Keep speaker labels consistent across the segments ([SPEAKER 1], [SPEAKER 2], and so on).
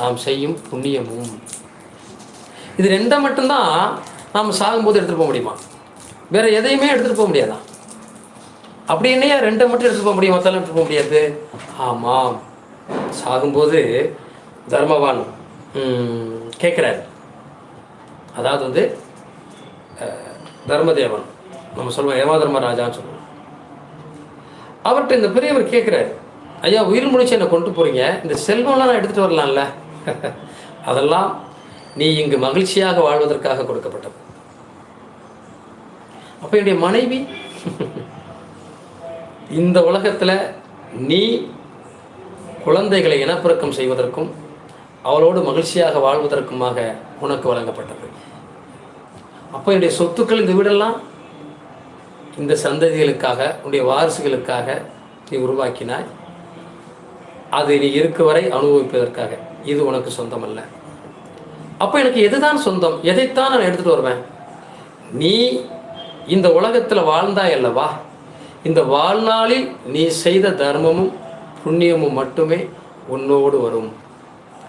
[SPEAKER 1] நாம் செய்யும் புண்ணியமும். இது ரெண்டை மட்டும்தான் நாம் சாகும்போது எடுத்துகிட்டு போக முடியுமா? வேறு எதையுமே எடுத்துகிட்டு போக முடியாதா? அப்படி என்னையா ரெண்டை மட்டும் எடுத்துகிட்டு போக முடியும்? மற்றெல்லாம் எடுத்துகிட்டு போக முடியாது. ஆமாம். சாகும்போது தர்மவான் கேட்குறாரு. அதாவது வந்து தர்மதேவன். நம்ம சொல்லுவோம் யம தர்மராஜான்னு சொல்லுவோம். அவர்கிட்ட இந்த பெரியவர் கேட்குறாரு ஐயா உயிர் முடிச்சு என்னை கொண்டு போகிறீங்க இந்த செல்வம்லாம் நான் எடுத்துகிட்டு வரலாம்ல. அதெல்லாம் நீ இங்கு மகிழ்ச்சியாக வாழ்வதற்காக கொடுக்கப்பட்டது. அப்போ என்னுடைய மனைவி இந்த உலகத்தில் நீ குழந்தைகளை இனப்பெருக்கம் செய்வதற்கும் அவளோடு மகிழ்ச்சியாக வாழ்வதற்குமாக உனக்கு வழங்கப்பட்டது. அப்போ என்னுடைய சொத்துக்கள் இந்த வீடெல்லாம் இந்த சந்ததிகளுக்காக உன்னுடைய வாரிசுகளுக்காக நீ உருவாக்கினாய். அது நீ இருக்கு வரை அனுபவிப்பதற்காக. இது உனக்கு சொந்தம் அல்ல அப்போ எனக்கு எதுதான் சொந்தம்? எதைத்தான் நான் எடுத்துகிட்டு வருவேன்? நீ இந்த உலகத்தில் வாழ்ந்தாய் அல்லவா? இந்த வாழ்நாளில் நீ செய்த தர்மமும் புண்ணியமும் மட்டுமே உன்னோடு வரும்.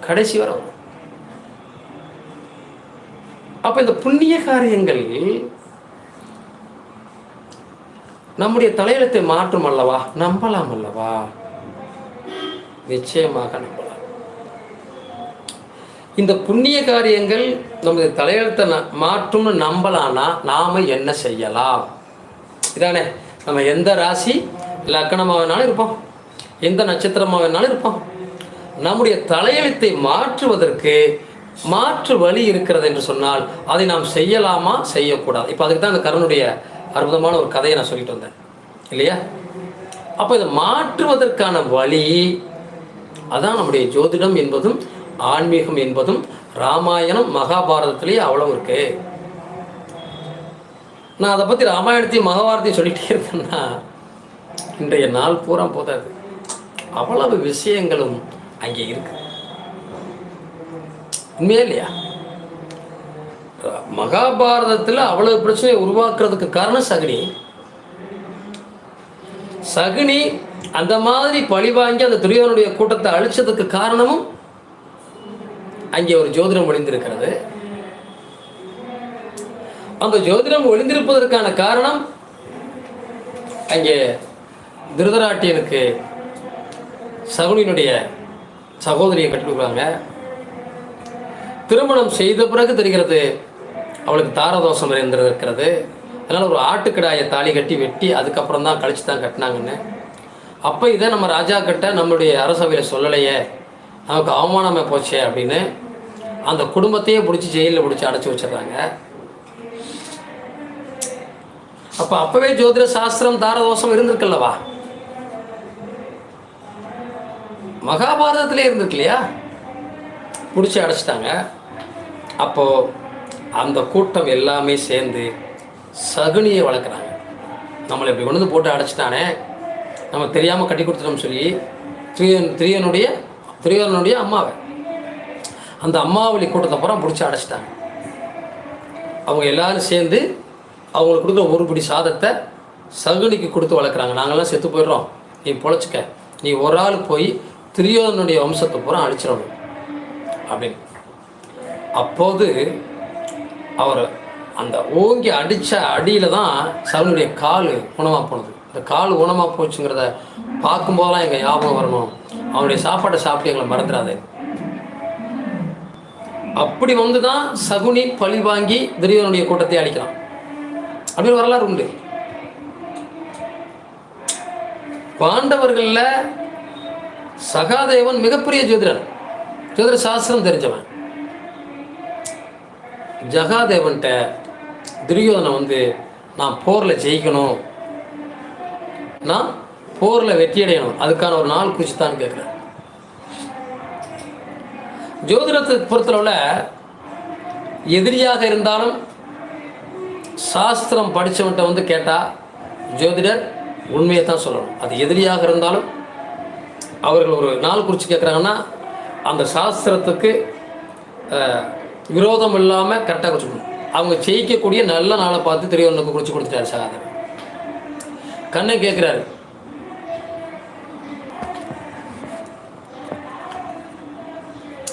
[SPEAKER 1] கடைசி வர வரும். அப்போ இந்த புண்ணிய காரியங்கள் நம்முடைய தலையெழுத்தை மாற்றும் அல்லவா? நம்பலாம் அல்லவா? நிச்சயமாக நம்பலாம். இந்த புண்ணிய காரியங்கள் நமது தலையெழுத்தை ந- மாற்றும்னு நம்பலான்னா நாம் என்ன செய்யலாம்? இதானே நம்ம எந்த ராசி லக்கணமாக வேணாலும் இருப்போம். எந்த நட்சத்திரமாக வேணாலும் இருப்போம். நம்முடைய தலையெழுத்தை மாற்றுவதற்கு மாற்று வழி இருக்கிறது என்று சொன்னால் அதை நாம் செய்யலாமா செய்யக்கூடாது? இப்போ அதுக்கு தான் அந்த கருணுடைய அற்புதமான ஒரு கதையை நான் சொல்லிட்டு வந்தேன். இல்லையா? அப்போ இதை மாற்றுவதற்கான வழி அதான் நம்முடைய ஜோதிடம் என்பதும் ஆன்மீகம் என்பதும் ராமாயணம் மகாபாரதத்திலேயே அவ்வளவு இருக்கு. நான் அதை பற்றி ராமாயணத்தையும் மகாபாரத்தையும் சொல்லிகிட்டே இருந்தேன்னா இன்றைய நாள் பூரா போதாது. அவ்வளவு விஷயங்களும் அங்கே இருக்கு. உண்மையா இல்லையா? மகாபாரதத்தில் அவ்வளவு பிரச்சனையை உருவாக்குறதுக்கு காரணம் சகுனி. சகுனி அந்த மாதிரி பழி வாங்கி அந்த துரியோனுடைய கூட்டத்தை அழிச்சதுக்கு காரணமும் அங்கே ஒரு ஜோதிடம் ஒளிந்திருக்கிறது. அந்த ஜோதிடம் ஒளிந்திருப்பதற்கான காரணம் அங்கே திருதராட்டியனுக்கு சகுனியினுடைய சகோதரியை கட்டி கொடுக்குறாங்க. திருமணம் செய்த பிறகு தெரிகிறது அவளுக்கு தாரதோஷம் இருந்திருக்கிறது அதனால் ஒரு ஆட்டுக்கிடாயை தாலி கட்டி வெட்டி அதுக்கப்புறம் தான் கழிச்சு தான் கட்டினாங்கன்னு. அப்போ இதை நம்ம ராஜா கிட்ட நம்மளுடைய அரசவையில் சொல்லலையே. நமக்கு அவமானமே போச்சே அப்படின்னு அந்த குடும்பத்தையே பிடிச்சி ஜெயிலில் பிடிச்சி அடைச்சி வச்சிடுறாங்க. அப்போ அப்போவே ஜோதிட சாஸ்திரம் தாரதோஷம் இருந்திருக்குல்லவா? மகாபாரதத்திலே இருந்திருக்கு இல்லையா பிடிச்சி அடைச்சிட்டாங்க. அப்போது அந்த கூட்டம் எல்லாமே சேர்ந்து சகுனியை வளர்க்குறாங்க. நம்மளை இப்படி கொண்டு போட்டு அடைச்சிட்டானே நம்ம தெரியாமல் கட்டி கொடுத்துட்டோம்னு சொல்லி திரியன் திரியனுடைய திரியனுடைய அம்மாவை. அந்த அம்மாவளி கூட்டத்தை பூரா பிடிச்சி அடைச்சிட்டாங்க. அவங்க எல்லாரும் சேர்ந்து அவங்களுக்கு கொடுக்குற ஒரு பிடி சாதத்தை சகுனிக்கு கொடுத்து வளர்க்குறாங்க. நாங்கள்லாம் செத்து போயிடுறோம். நீ பொழைச்சிக்க. நீ ஒரு ஆள் போய் திரியோதனுடைய வம்சத்தை பூரா அழிச்சிடணும். அப்படின்னு. அப்போது அவர் அந்த ஓங்கி அடித்த அடியில் தான் சகுனுடைய கால் குணமாக போனது. இந்த கால் குணமாக போச்சுங்கிறத பார்க்கும்போதெல்லாம் எங்கள் ஞாபகம் வரணும். அவனுடைய சாப்பாட்டை சாப்பிட்டு எங்களை மறந்துடாது. அப்படி வந்து தான் சகுனி பழி வாங்கி துரியோதனுடைய கூட்டத்தை அழிக்கிறான். அப்படின்னு வரலாறு உண்டு. பாண்டவர்களில் சகாதேவன் மிகப்பெரிய ஜோதிடன் ஜோதிட சாஸ்திரம் தெரிஞ்சவன். ஜகாதேவன்கிட்ட துரியோதனை வந்து நான் போரில் ஜெயிக்கணும். நான் போரில் வெற்றியடையணும். அதுக்கான ஒரு நாள் குறிச்சுத்தான்னு கேட்குறேன் ஜோதிடத்தை பொறுத்தளவில் எதிரியாக இருந்தாலும் சாஸ்திரம் படித்தவன்கிட்ட வந்து கேட்டால் ஜோதிடர் உண்மையை தான் சொல்லணும். அது எதிரியாக இருந்தாலும் அவர்கள் ஒரு நாள் குறித்து கேட்குறாங்கன்னா அந்த சாஸ்திரத்துக்கு விரோதம் இல்லாமல் கரெக்டாக குறிச்சுக்கணும் அவங்க ஜெயிக்கக்கூடிய நல்ல நாளை பார்த்து தெரியவனுக்கு குறித்து கொடுத்துட்டாரு சகாதேவன் கண்ணை கேட்குறாரு